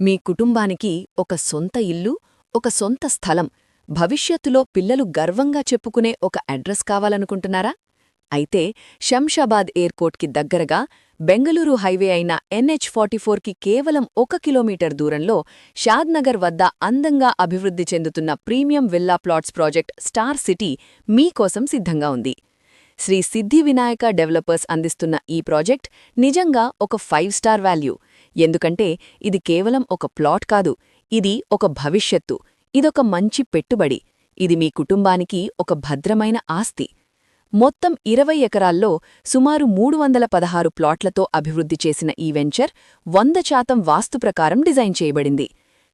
మీ కుటుంబానికి ఒక సొంత ఇల్లు ఒక సొంత స్థలం భవిష్యత్తులో పిల్లలు గర్వంగా చెప్పుకునే ఒక అడ్రస్ కావాలనుకుంటున్నారా? అయితే శంషాబాద్ ఎయిర్పోర్ట్కి దగ్గరగా బెంగళూరు హైవే అయిన ఎన్హెచ్ ఫార్టీ ఫోర్కి కేవలం ఒక కిలోమీటర్ దూరంలో షాద్నగర్ వద్ద అందంగా అభివృద్ధి చెందుతున్న premium villa plots project star city మీకోసం సిద్ధంగా ఉంది. శ్రీ సిద్ధి వినాయక డెవలపర్స్ అందిస్తున్న ఈ ప్రాజెక్ట్ నిజంగా ఒక ఫైవ్ స్టార్ వాల్యూ. ఎందుకంటే ఇది కేవలం ఒక ప్లాట్ కాదు ఇది ఒక భవిష్యత్తు ఇదొక మంచి పెట్టుబడి ఇది మీ కుటుంబానికి ఒక భద్రమైన ఆస్తి. మొత్తం ఇరవై ఎకరాల్లో సుమారు మూడు వందల పదహారు ప్లాట్లతో అభివృద్ధి చేసిన ఈ వెంచర్ వంద శాతం వాస్తు ప్రకారం డిజైన్ చేయబడింది.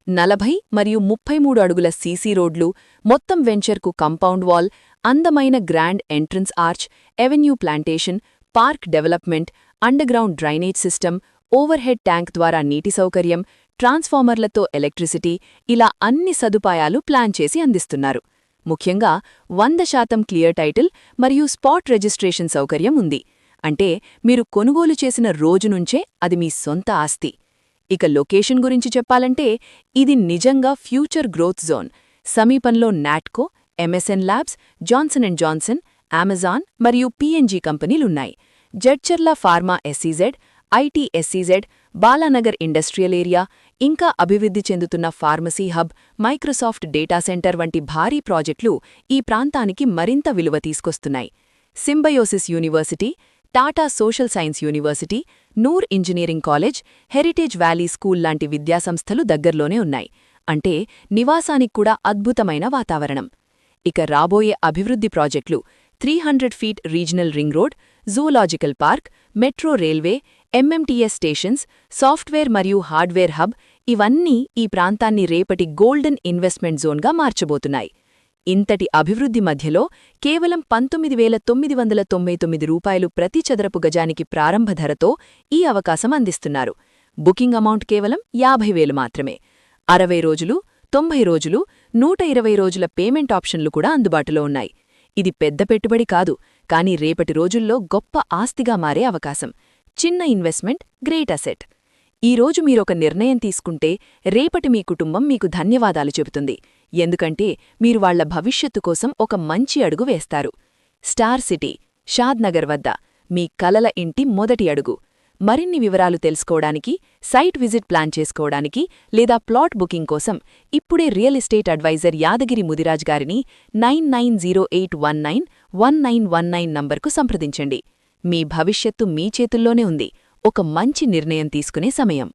నలభై మరియు ముప్పై మూడు అడుగుల సీసీ రోడ్లు మొత్తం వెంచర్కు కంపౌండ్ వాల్ అందమైన grand entrance arch avenue plantation park development underground drainage system overhead tank ద్వారా నీటి సౌకర్యం ట్రాన్స్ఫార్మర్లతో ఎలక్ట్రిసిటీ ఇలా అన్ని సదుపాయాలు ప్లాన్ చేసి అందిస్తున్నారు. ముఖ్యంగా వంద శాతం క్లియర్ టైటిల్ మరియు స్పాట్ రిజిస్ట్రేషన్ సౌకర్యం ఉంది. అంటే మీరు కొనుగోలు చేసిన రోజు నుంచే అది మీ సొంత ఆస్తి. ఇక లొకేషన్ గురించి చెప్పాలంటే ఇది నిజంగా ఫ్యూచర్ గ్రోత్ జోన్. సమీపంలో Natco MSN labs Johnson and Johnson Amazon మరియు PNG కంపెనీలున్నాయి. Jadcherla pharma SEZ IT SEZ Balanagar industrial area ఇంకా అభివృద్ధి చెందుతున్న pharmacy hub Microsoft data centre వంటి భారీ ప్రాజెక్టులు ఈ ప్రాంతానికి మరింత విలువ తీసుకొస్తున్నాయి. Symbiosis university Tata social science university Noor engineering college heritage valley school లాంటి విద్యాసంస్థలు దగ్గర్లోనే ఉన్నాయి. అంటే నివాసానికి కూడా అద్భుతమైన వాతావరణం. ఇక రాబోయే అభివృద్ధి ప్రాజెక్టులు three hundred feet regional ring road zoological park metro railway MMTS stations software మరియు హార్డ్వేర్ హబ్ ఇవన్నీ ఈ ప్రాంతాన్ని రేపటి గోల్డెన్ ఇన్వెస్ట్మెంట్ జోన్గా మార్చబోతున్నాయి. ఇంతటి అభివృద్ధి మధ్యలో కేవలం పంతొమ్మిది వేల తొమ్మిది వందల తొంభై తొమ్మిది రూపాయలు ప్రతి చదరపు గజానికి ప్రారంభ ధరతో ఈ అవకాశం అందిస్తున్నారు. బుకింగ్ అమౌంట్ కేవలం యాభై వేలు మాత్రమే. అరవై రోజులు తొంభై రోజులు నూట ఇరవై రోజుల పేమెంట్ ఆప్షన్లు కూడా అందుబాటులో ఉన్నాయి. ఇది పెద్ద పెట్టుబడి కాదు కానీ రేపటి రోజుల్లో గొప్ప ఆస్తిగా మారే అవకాశం. చిన్న ఇన్వెస్ట్మెంట్ గ్రేట్ అసెట్. ఈరోజు మీరొక నిర్ణయం తీసుకుంటే రేపటి మీ కుటుంబం మీకు ధన్యవాదాలు చెబుతుంది. ఎందుకంటే మీరు వాళ్ళ భవిష్యత్తు కోసం ఒక మంచి అడుగు వేస్తారు. స్టార్ సిటీ షాద్నగర్ వద్ద మీ కలల ఇంటి మొదటి అడుగు. మరిన్ని వివరాలు తెలుసుకోవడానికి సైట్ విజిట్ ప్లాన్ చేసుకోవడానికి లేదా ప్లాట్ బుకింగ్ కోసం ఇప్పుడే real estate adviser Yadagiri Mudiraj గారిని nine nine zero eight one nine one nine one nine నంబర్కు సంప్రదించండి. మీ భవిష్యత్తు మీ చేతుల్లోనే ఉంది. ఒక మంచి నిర్ణయం తీసుకునే సమయం.